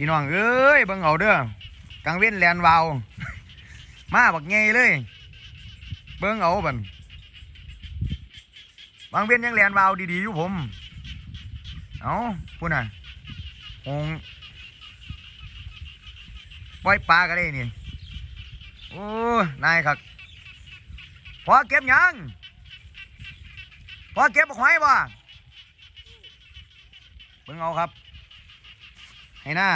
พี่น้องเอ้ยเบิ่งเอาเด้อกลางเว้นแลนวาว มาบักไงเลย เบิ่งเอาบันบางเว้นยังแลนวาวดีๆอยู่ผม เอาพูดน่ะหงปล่อยปลาก็ได้นี่โอ้นายครับพอเก็บยังพอเก็บบักหอยบ่เบิ่งเอาครับ ให้หน้า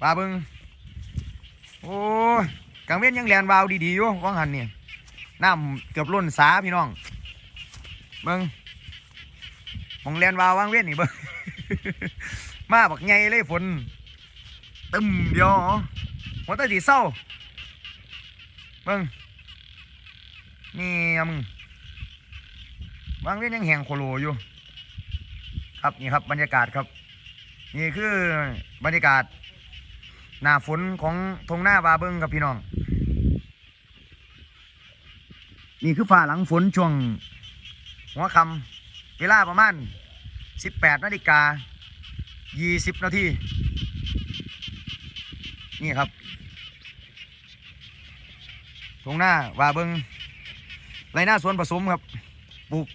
ปลาบิ่งโอ้ยกลางเว้นยังแลนวาวดีๆอยู่ว่างหันเนี่ยน้ำเกือบล้นสาพี่น้องเบิ่งมองแลนวาวว่างเว้นนี่เบิ่งมาบักไงเลยฝนตึมเดียวหัวตาสีเศร้าเบิ่งนี่อมึงว่างเว้นยังแหงโคโลอยู่ ครับนี่ครับบรรยากาศครับ นี่คือบรรยากาศ หน้าฝนของทงหน้าบาเบิงครับพี่น้อง นี่คือฝ่าหลังฝนช่วง หัวคำเวลาประมาณ 18นาฬิกา 20 นาทีนี่ครับตรงหน้าวาเบิงไรหน้าสวนผสมครับ ปลูก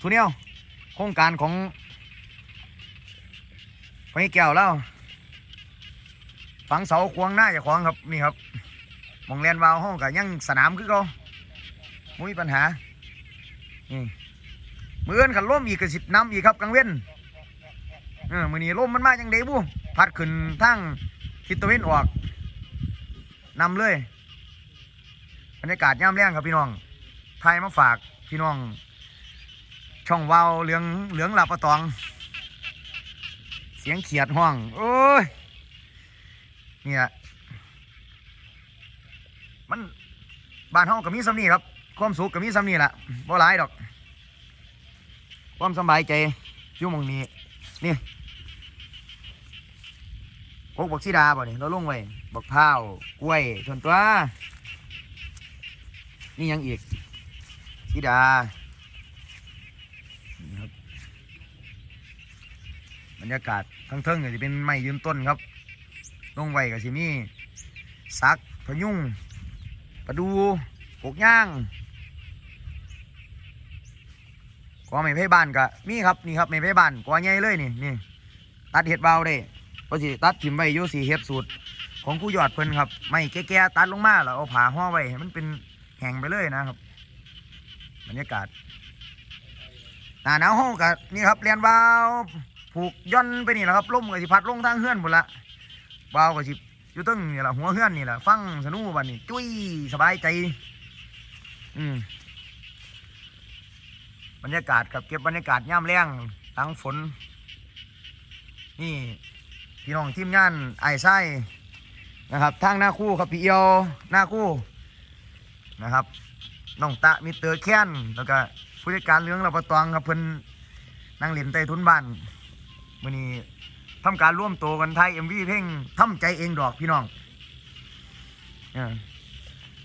ทุเนียวโครงการของ พญแก้วแล้วฝังเสาควงหน้าอย่าควงครับนี่ครับมองเรียนวาวห้องกับยังสนามคือเขาม่มีปัญหานี่มือเอินขันล่มอีกกระสิบน้ำอีกครับกลางเว้นเออมือนี้ล่มมันมาจังเดบุพัดขึ้นทั้งทิศตะวันออกนำเลยบรรยากาศย่ำแรงครับพี่น้องไทยมาฝากพี่น้อง ช่องวาวเหลืองเหลืองหลับประตอง เสียงเขียดห้องโอ้ยนี่แหละมันบ้านห้องก็มีสำนีครับความสุขก็มีสำนีแหละบ่หลายดอก ความสบายใจอยู่มองนี้นี่กกบักซีดาบ่เนี่ยเราลงไว้บักพร้าวกล้วยชนตัวนี่ยังอีกธิดานี่ครับ บรรยากาศทั้งเทิงก็จะเป็นไม้ยืนต้นครับลงไว้กับสิมีซักพยุงปลาดูกกย่างกอไม้ไผ่บ้านก็มีครับนี่ครับไม้ไผ่บ้านกอใหญ่เลยนี่นี่ตัดเห็ดเบาได้เพราะสิตัดถิ่มไว้ยสีเห็ดสูตร ของผู้ยอดเพิ่นครับ ไม่แก่ๆตัดลงมาแล้วเอาผาห่อไว้ให้มันเป็นแห้งไปเลยนะครับบรรยากาศหนาหนาวห้องกับนี่ครับเรียนวาว ผูกย่อนไปนี่แหละครับล่มกับสิพัดลงทางเฮือนหมดละวาวกับสิอยู่ตึ้งนี่แหละหัวเฮือนนี่แหละฟังสนุบันนี่จุ้ยสบายใจ อืมบรรยากาศครับเก็บบรรยากาศย่ำแรงหลังฝน นี่พี่น้องทีมงานไอ้ไส้นะครับทางหน้าคู่ครับพี่เอียวหน้าคู่นะครับน้องตะมิเตอร์แค้นแล้วก็ผู้จัดการเรื่องเราประตองครับเพิ่นนั่งเล่นใต้ทุนบ้าน มื่อนี้ทำการร่วมตัวกันไทยเอ็มวีเพลงทำใจเองดอกพี่น้องออ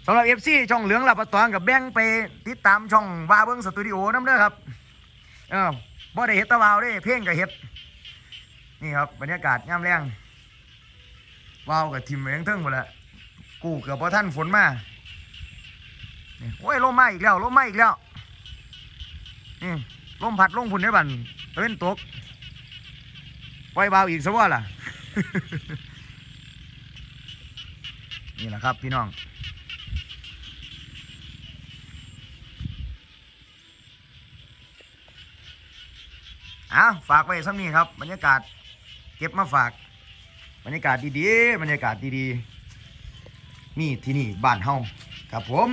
สำหรับเอฟซีช่องเหลืองเราประตองกับแบงไปติดตามช่องวาเบิ้งสตูดิโอน้ำเด้อครับเออบ่ได้เฮ็ดตะวาวเด้เพลงกับเฮ็ด นี่ครับบรรยากาศย่ำแรงวาวกับทีมเองเทิงหมดละกูเกือบพอท่านฝนมาโอ้ยลมมาอีกแล้วลมมาอีกแล้วนี่ลมพัดลงพุ่นได้บันตะเว้นตก ปล่อยเบาอีกสักว่าล่ะ นี่แหละครับพี่น้องเอาฝากไว้สักนี้ครับ บรรยากาศเก็บมาฝาก บรรยากาศดีๆ บรรยากาศดีๆมีที่นี่บ้านเฮาครับผม